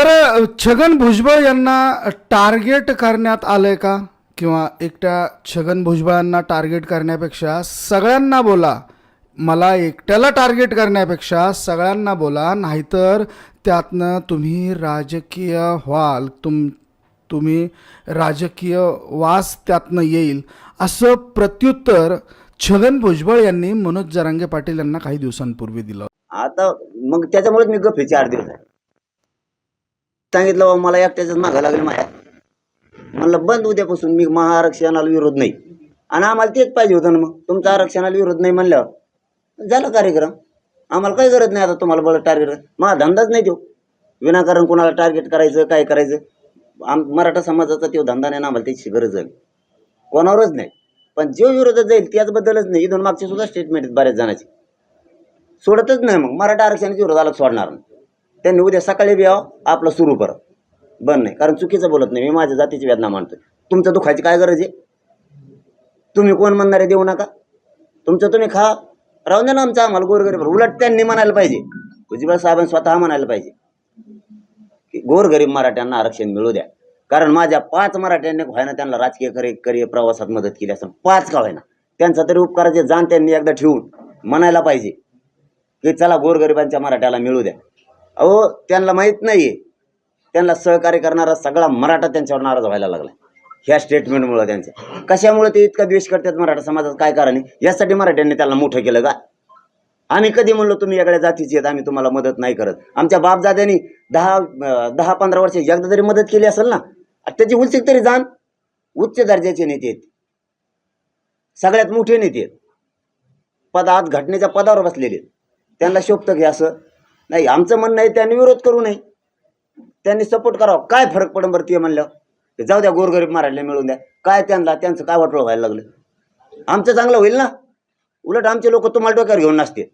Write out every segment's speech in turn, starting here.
तर छगन भुजबळ यांना टार्गेट करण्यात आलंय का? किंवा एकट्या छगन भुजबळांना टार्गेट करण्यापेक्षा सगळ्यांना बोला. मला एकट्याला टार्गेट करण्यापेक्षा सगळ्यांना बोला. नाहीतर त्यातनं तुम्ही राजकीय व्हाल. तुम तुम्ही राजकीय वास त्यातनं येईल. असं प्रत्युत्तर छगन भुजबळ यांनी मनोज जरांगे पाटील यांना काही दिवसांपूर्वी दिलं. आता मग त्याच्यामुळेच मी गप्प चार दिवस आहे. सांगितलं बाबा मला एकट्याच्याच मागा लागले माझ्या. म्हणलं बंद उद्यापासून मी महा आरक्षणाला विरोध नाही. आणि आम्हाला तेच पाहिजे होतं ना मग. तुमचा आरक्षणाला विरोध नाही म्हणल्यावर. झाला कार्यक्रम. आम्हाला काही गरज नाही आता तुम्हाला बरं टार्गेट मला धंदाच नाही तो. विनाकारण कोणाला टार्गेट करायचं काय करायचं? आम मराठा समाजाचा तो धंदा नाही ना आम्हाला त्याची गरज आहे. कोणावरच नाही. पण जो विरोधात जाईल त्याचबद्दलच नाही. इथून मागचे सुद्धा स्टेटमेंट आहेत बऱ्याच जणांचे. सोडतच नाही मग. मराठा आरक्षणाच्या विरोधाला सोडणार नाही त्यांनी उद्या सकाळी बी यावं आपलं सुरू कर. बंद नाही कारण चुकीचं बोलत नाही मी माझ्या जातीची वेदना मानतो तुमचं दुखायची काय गरज आहे? तुम्ही कोण म्हणणारे देऊ नका? तुमचं तुम्ही खा. राहून द्या ना आमचं आम्हाला गोरगरीब. उलट त्यांनी म्हणायला पाहिजे. भुजबळ साहेबांनी स्वतः म्हणायला पाहिजे. की गोरगरीब मराठ्यांना आरक्षण मिळू द्या. कारण माझ्या पाच मराठ्यांनी व्हायना त्यांना राजकीय करे करी प्रवासात मदत केली असं. पाच का व्हायना त्यांचा तरी उपकाराचे जाण त्यांनी एकदा ठेवून म्हणायला पाहिजे. की चला गोरगरिबांच्या मराठ्याला मिळू द्या. अहो त्यांना माहीत नाही त्यांना सहकार्य करणारा सगळा मराठा त्यांच्यावर नाराज व्हायला लागला ह्या स्टेटमेंटमुळं त्यांचं. कशामुळे ते इतका द्वेष करतात मराठा समाजात? काय कारण आहे? यासाठी मराठ्यांनी त्यांना मोठं केलं का? आम्ही कधी म्हणलो तुम्ही वेगळ्या जातीची आहेत आम्ही तुम्हाला मदत नाही करत. आमच्या बापदाद्यांनी दहा दहा पंधरा वर्ष एकदा तरी मदत केली असेल ना त्याची उलसिक तरी जाण. उच्च दर्जाचे नेते आहेत. सगळ्यात मोठे नेते आहेत. पदात घटनेच्या पदावर बसलेले त्यांना शोभतं की असं नाही आमचं म्हणणं आहे त्यांनी विरोध करू नये. त्यांनी सपोर्ट करावा. काय फरक पडन बरं ते म्हणलं ते जाऊ द्या गोरगरीब मारायला मिळून द्या. काय त्यांना त्यांचं काय वाटलं व्हायला लागलं? आमचं चांगलं होईल ना? उलट आमचे लोक तुम्हाला डोक्यावर घेऊन नसते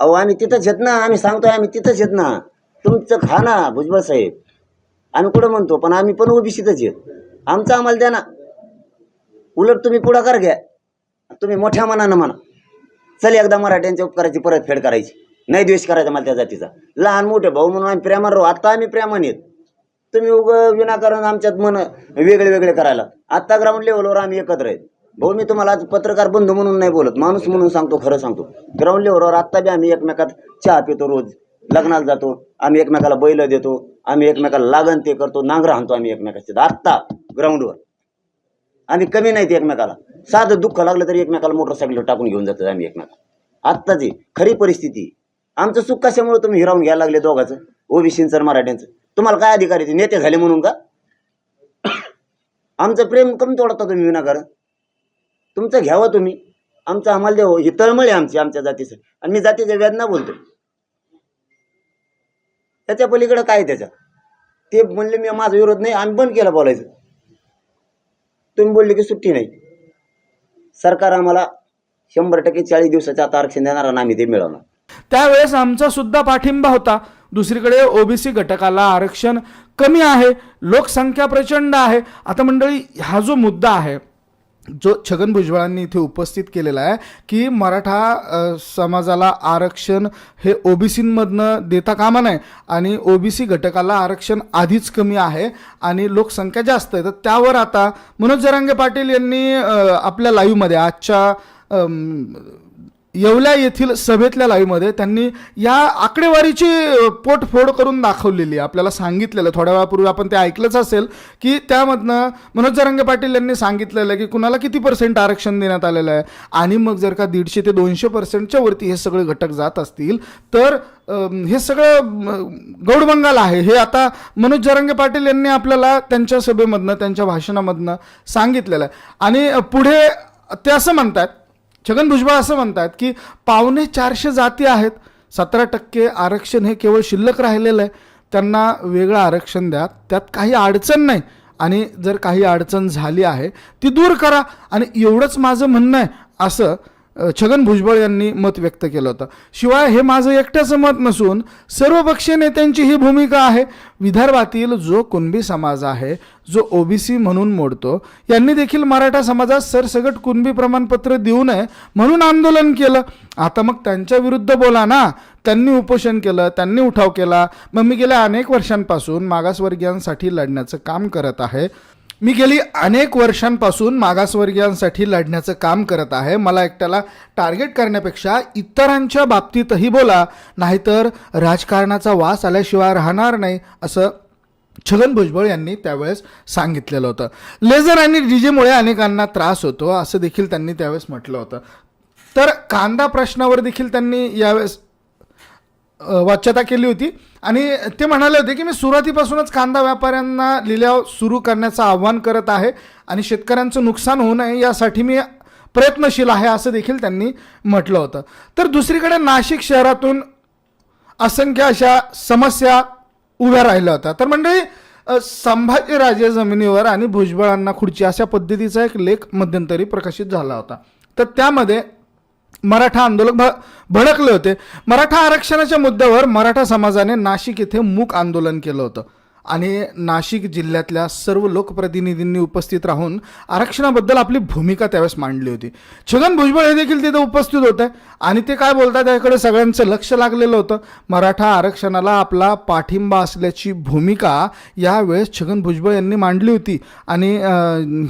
अहो आम्ही तिथंच येत ना? आम्ही सांगतोय आम्ही तिथंच येत ना? तुमचं खा ना भुजबळ साहेब. आम्ही कुठं म्हणतो पण आम्ही पण ओबीसीतच येत आमचं आम्हाला द्या ना. उलट तुम्ही पुढाकार घ्या. तुम्ही मोठ्या मनानं म्हणा. चल एकदा मराठ्यांच्या उपकाराची परतफेड करायची. नाही द्वेष करायचा मला त्या जातीचा. लहान मोठे भाऊ म्हणून आम्ही प्रेमान राहू. आता आम्ही प्रेमान येत तुम्ही उग विनाकारण आमच्यात मन वेगळे वेगळे करायला. आत्ता ग्राउंड लेवलवर आम्ही एकत्र आहेत. भाऊ मी तुम्हाला आज पत्रकार बंधू म्हणून नाही बोलत. माणूस म्हणून सांगतो खरं सांगतो. ग्राउंड लेवलवर आत्ता बी आम्ही एकमेकात चहा पितो रोज. लग्नाला जातो. आम्ही एकमेकाला बैल देतो. आम्ही एकमेकाला लागण ते करतो. नांगर आणतो आम्ही एकमेकाचे. आत्ता ग्राउंडवर आम्ही कमी नाहीत एकमेकाला. साधं दुःख लागलं तरी एकमेकाला मोटरसायकल टाकून घेऊन जातो आम्ही एकमेकाला. आत्ताची खरी परिस्थिती. आमचं सुख कशामुळे तुम्ही हिरावून घ्यायला लागले दोघाचं? ओबीसीचं मराठ्यांचं. तुम्हाला काय अधिकार येते ते? नेते झाले म्हणून का? आमचं प्रेम कमी तोडता तुम्ही विनाकारण. तुमचं घ्यावं तुम्ही. आमचं आम्हाला द्यावं. ही तळमळ आहे आमची आमच्या जातीचं. आणि मी जातीच्या वेदना बोलतो त्याच्या पलीकडं काय आहे त्याच्या? ते म्हणले मी माझा विरोध नाही आम्ही बंद केला बोलायचं. तुम्ही बोलले की सुट्टी नाही. सरकार आम्हाला शंभर टक्के चाळीस दिवसाचं आता आरक्षण देणार आणि आम्ही ते मिळवणार. त्यावेळेस आमचा सुद्धा पाठिंबा होता. दुसरीकडे ओबीसी घटकाला आरक्षण कमी आहे लोकसंख्या प्रचंड आहे. आता मंडळी हा जो मुद्दा आहे जो छगन भुजबळांनी इथे उपस्थित केलेला आहे की मराठा समाजाला आरक्षण हे ओबीसीमधनं देता कामा नये आणि ओबीसी घटकाला आरक्षण आधीच कमी आहे आणि लोकसंख्या जास्त आहे. तर त्यावर आता मनोज जरांगे पाटील यांनी आपल्या लाईव्हमध्ये आजच्या येवल्या येथील सभेतल्या लाईव्हमध्ये त्यांनी या आकडेवारीची पोटफोड करून दाखवलेली. आहे आपल्याला सांगितलेलं थोड्या वेळापूर्वी आपण ते ऐकलंच असेल की त्यामधनं मनोज जरांगे पाटील यांनी सांगितलेलं आहे की कुणाला किती पर्सेंट आरक्षण देण्यात आलेलं आहे? आणि मग जर का दीडशे ते दोनशे पर्सेंटच्या वरती हे सगळे घटक जात असतील तर हे सगळं गौडबंगाल आहे. हे आता मनोज जरांगे पाटील यांनी आपल्याला त्यांच्या सभेमधनं त्यांच्या भाषणामधनं सांगितलेलं आहे. आणि पुढे ते असं म्हणतात छगन भुजबळ असं म्हणतात की पावणे चारशे जाती आहेत. सतरा टक्के आरक्षण हे केवळ शिल्लक राहिलेलं आहे. त्यांना वेगळं आरक्षण द्या. त्यात काही अडचण नाही. आणि जर काही अडचण झाली आहे ती दूर करा. आणि एवढंच माझं म्हणणं आहे. असं छगन भुजबळ यांनी मत व्यक्त केलं होतं. शिवाय हे माझं एकट्याचं मत नसून सर्वपक्षीय नेत्यांची ही भूमिका आहे. विदर्भातील जो कुणबी समाज आहे जो ओबीसी म्हणून मोडतो यांनी देखील मराठा समाजात सरसगट कुणबी प्रमाणपत्र देऊ नये म्हणून आंदोलन केलं. आता मग त्यांच्या विरुद्ध बोला ना. त्यांनी उपोषण केलं त्यांनी उठाव केला. मग मी गेल्या अनेक वर्षांपासून मागासवर्गीयांसाठी लढण्याचं काम करत आहे. मी गेली अनेक वर्षांपासून मागासवर्गीयांसाठी लढण्याचं काम करत आहे. मला एकट्याला टार्गेट करण्यापेक्षा इतरांच्या बाबतीतही बोला नाहीतर राजकारणाचा वास आल्याशिवाय राहणार नाही असं छगन भुजबळ यांनी त्यावेळेस सांगितलेलं होतं. लेझर आणि डीजेमुळे अनेकांना त्रास होतो असं देखील त्यांनी त्यावेळेस म्हटलं होतं. तर कांदा प्रश्नावर देखील त्यांनी यावेळेस वाच्यता केली होती. आणि ते म्हणाले होते की मी सुरुवातीपासूनच कांदा व्यापाऱ्यांना लिलाव सुरू करण्याचं आव्हान करत आहे आणि शेतकऱ्यांचं नुकसान होऊ नये यासाठी मी प्रयत्नशील आहे असं देखील त्यांनी म्हटलं होतं. तर दुसरीकडे नाशिक शहरातून असंख्य अशा समस्या उभ्या राहिल्या होत्या. तर मंडळी संभाजीराजे जमिनीवर आणि भुजबळांना खुर्ची अशा पद्धतीचा एक लेख मध्यंतरी प्रकाशित झाला होता. तर त्यामध्ये मराठा आंदोलक भ भडकले होते. मराठा आरक्षणाच्या मुद्द्यावर मराठा समाजाने नाशिक येथे मूक आंदोलन केलं होतं. आणि नाशिक जिल्ह्यातल्या सर्व लोकप्रतिनिधींनी उपस्थित राहून आरक्षणाबद्दल आपली भूमिका त्यावेळेस मांडली होती. छगन भुजबळ हे देखील तिथे उपस्थित होते. आणि ते काय बोलतात त्याकडे सगळ्यांचं लक्ष लागलेलं होतं. मराठा आरक्षणाला आपला पाठिंबा असल्याची भूमिका यावेळेस छगन भुजबळ यांनी मांडली होती. आणि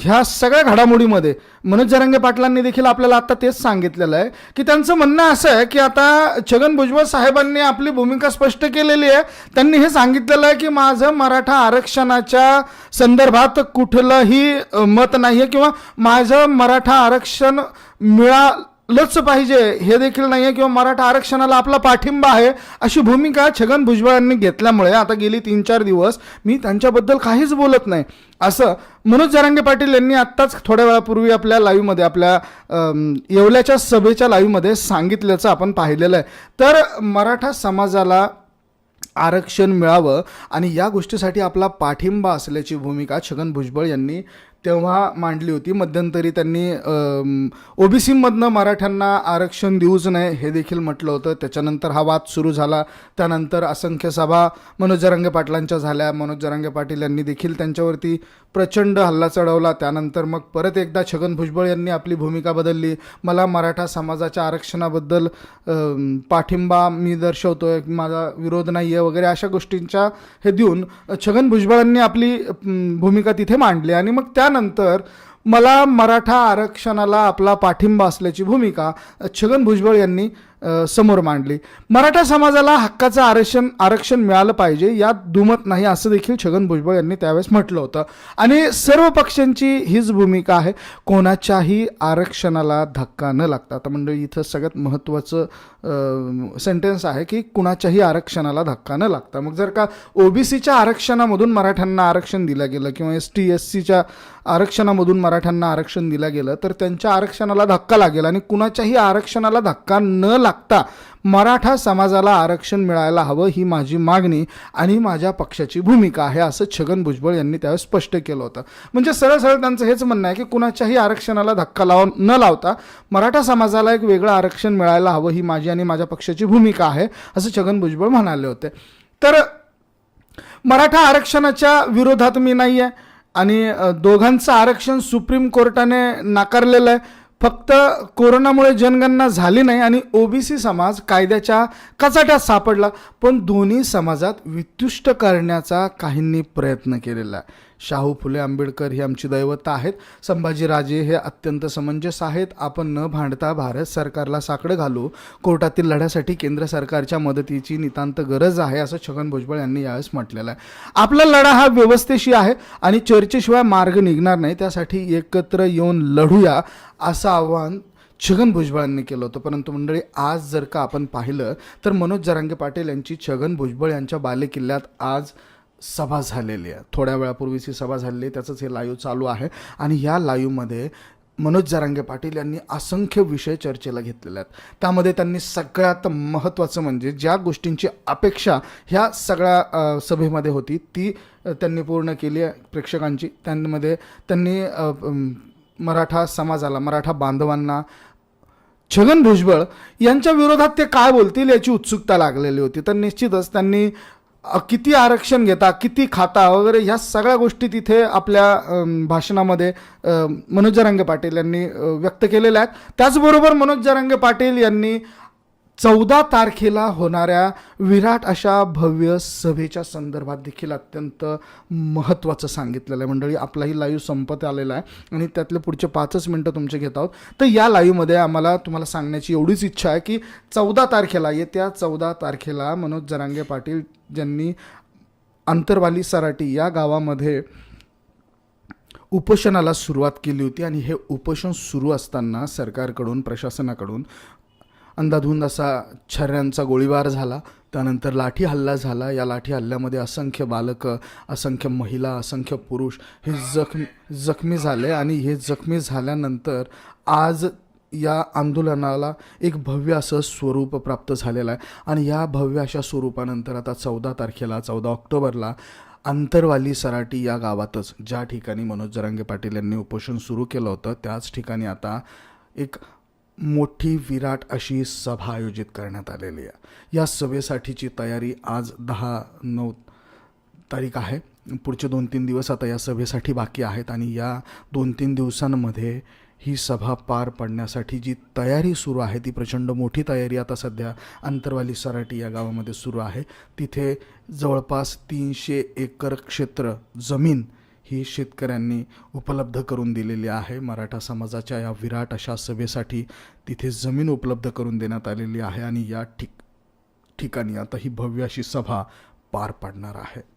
ह्या सगळ्या घडामोडीमध्ये मनोज जरांगे पाटलांनी देखील आपल्याला आता तेच सांगितलेलं आहे की त्यांचं म्हणणं असं आहे की आता छगन भुजबळ साहेबांनी आपली भूमिका स्पष्ट केलेली आहे. त्यांनी हे सांगितलेलं आहे की माझं मराठा आरक्षणाच्या संदर्भात कुठलंही मत नाही आहे किंवा माझं मराठा आरक्षण मिळालंच पाहिजे हे देखील नाही आहे किंवा मराठा आरक्षणाला आपला पाठिंबा आहे अशी भूमिका छगन भुजबळ यांनी घेतल्यामुळे आता गेली तीन चार दिवस मी त्यांच्याबद्दल काहीच बोलत नाही. असं मनोज जरांगे पाटील यांनी आत्ताच थोड्या वेळापूर्वी आपल्या लाईव्हमध्ये आपल्या येवल्याच्या सभेच्या लाईव्हमध्ये सांगितल्याचं आपण पाहिलेलं आहे. तर मराठा समाजाला आरक्षण मिळावं आणि या गोष्टीसाठी आपला पाठिंबा असल्याची भूमिका छगन भुजबळ यांनी तेव्हा मांडली होती. मध्यंतरी त्यांनी ओबीसीमधनं मराठ्यांना आरक्षण देऊच नये हे देखील म्हटलं होतं. त्याच्यानंतर हा वाद सुरू झाला. त्यानंतर असंख्य सभा मनोज जरांगे पाटलांच्या झाल्या. मनोज जरांगे पाटील यांनी देखील त्यांच्यावरती प्रचंड हल्ला चढवला. त्यानंतर मग परत एकदा छगन भुजबळ यांनी आपली भूमिका बदलली. मला मराठा समाजाच्या आरक्षणाबद्दल पाठिंबा मी दर्शवतोय माझा विरोध नाही आहे वगैरे अशा गोष्टींच्या हे देऊन छगन भुजबळांनी आपली भूमिका तिथे मांडली. आणि मग त्या त्यानंतर मला मराठा आरक्षणाला आपला पाठिंबा असल्याची भूमिका छगन भुजबळ यांनी समोर मांडली. मराठा समाजाला हक्काचं आरक्षण आरक्षण मिळालं पाहिजे यात दुमत नाही असं देखील छगन भुजबळ यांनी त्यावेळेस म्हटलं होतं. आणि सर्व पक्षांची हीच भूमिका आहे कोणाच्याही आरक्षणाला धक्का न लागता. आता मंडळी इथं सगळ्यात महत्त्वाचं सेंटेन्स आहे की कुणाच्याही आरक्षणाला धक्का न लागता. मग जर का ओबीसीच्या आरक्षणामधून मराठ्यांना आरक्षण दिलं गेलं किंवा एस टी एस सीच्या आरक्षणामधून मराठ्यांना आरक्षण दिलं गेलं तर त्यांच्या आरक्षणाला धक्का लागेल आणि कुणाच्याही आरक्षणाला धक्का न लागता मराठा समाजाला आरक्षण मिळायला हवं ही माझी मागणी आणि माझ्या पक्षाची भूमिका आहे असं छगन भुजबळ यांनी त्यावेळेस स्पष्ट केलं होतं. म्हणजे सरळ सरळ त्यांचं हेच म्हणणं आहे की कुणाच्याही आरक्षणाला धक्का लाव न लावता मराठा समाजाला एक वेगळं आरक्षण मिळायला हवं ही माझी आणि माझ्या पक्षाची भूमिका आहे असं छगन भुजबळ म्हणाले होते. तर मराठा आरक्षणाच्या विरोधात मी नाही आहे आणि दोघांचं आरक्षण सुप्रीम कोर्टाने नाकारलेलं आहे. फक्त कोरोनामुळे जनगणना झाली नाही आणि ओबीसी समाज कायद्याच्या कचाट्यात सापडला. पण दोन्ही समाजात वितुष्ट करण्याचा काहींनी प्रयत्न केलेला आहे. शाहू फुले आंबेडकर ही आमची दैवत आहेत. संभाजीराजे हे अत्यंत समंजस आहेत. आपण न भांडता भारत सरकारला साकडं घालू. कोर्टातील लढ्यासाठी केंद्र सरकारच्या मदतीची नितांत गरज आहे असं छगन भुजबळ यांनी यावेळेस म्हटलेलं आहे. आपला लढा हा व्यवस्थेशी आहे आणि चर्चेशिवाय मार्ग निघणार नाही. त्यासाठी एकत्र येऊन लढूया असं आव्हान छगन भुजबळांनी केलं होतं. परंतु मंडळी आज जर का आपण पाहिलं तर मनोज जरांगे पाटील यांची छगन भुजबळ यांच्या बालेकिल्ल्यात आज सभा झालेली आहे. थोड्या वेळापूर्वीची सभा झालेली आहे. त्याचंच हे लाईव्ह चालू आहे. आणि या लाईव्हमध्ये मनोज जरांगे पाटील यांनी असंख्य विषय चर्चेला घेतलेले आहेत. त्यामध्ये त्यांनी सगळ्यात महत्त्वाचं म्हणजे ज्या गोष्टींची अपेक्षा ह्या सगळ्या सभेमध्ये होती ती त्यांनी पूर्ण केली आहे प्रेक्षकांची. त्यांमध्ये त्यांनी मराठा समाजाला मराठा बांधवांना छगन भुजबळ यांच्या विरोधात ते काय बोलतील याची उत्सुकता लागलेली होती. तर निश्चितच त्यांनी किती आरक्षण घेता किती खाता वगैरे ह्या सगळ्या गोष्टी तिथे आपल्या भाषणामध्ये मनोज जरांगे पाटील यांनी व्यक्त केलेल्या आहेत. त्याचबरोबर मनोज जरांगे पाटील यांनी चौदा तारखेला होणाऱ्या विराट अशा भव्य सभेच्या संदर्भात देखील अत्यंत महत्त्वाचं सांगितलेलं आहे. मंडळी आपलाही लाईव्ह संपत आलेला आहे आणि त्यातले पुढचे पाचच मिनटं तुमचे घेत आहोत. तर या लाईव्हमध्ये आम्हाला तुम्हाला सांगण्याची एवढीच इच्छा आहे की चौदा तारखेला येत्या चौदा तारखेला मनोज जरांगे पाटील ज्यांनी अंतरवाली सराटी या गावामध्ये उपोषणाला सुरुवात केली होती आणि हे उपोषण सुरू असताना सरकारकडून प्रशासनाकडून अंदाधुंद असा छऱ्यांचा गोळीबार झाला. त्यानंतर लाठी हल्ला झाला. या लाठी हल्ल्यामध्ये असंख्य बालकं असंख्य महिला असंख्य पुरुष हे जखमी जखमी झाले आणि हे जखमी झाल्यानंतर आज या आंदोलनाला एक भव्य असं स्वरूप प्राप्त झालेलं आहे. आणि या भव्य अशा स्वरूपानंतर आता चौदा तारखेला चौदा ऑक्टोबरला अंतरवाली सराटी या गावातच ज्या ठिकाणी मनोज जरांगे पाटील यांनी उपोषण सुरू केलं होतं त्याच ठिकाणी आता एक मोठी विराट अशी सभा आयोजित करण्यात आलेली आहे. या सभेसाठीची तयारी आज दहा नऊ तारीख आहे. पुढचे दोन तीन दिवस आता या सभेसाठी बाकी आहेत आणि या दोन तीन दिवसांमध्ये ही सभा पार पडण्यासाठी जी तयारी सुरू आहे ती प्रचंड मोठी तयारी आता सध्या अंतरवाली सराटी या गावामध्ये सुरू आहे. तिथे जवळपास तीनशे एकर क्षेत्र जमीन ही शेतकऱ्यांनी उपलब्ध करून दिलेली आहे. मराठा समाजाच्या या विराट अशा सभेसाठी तिथे जमीन उपलब्ध करून देण्यात आलेली आहे आणि या ठिक ठिकाणी आता ही भव्य अशी सभा पार पाडणार आहे.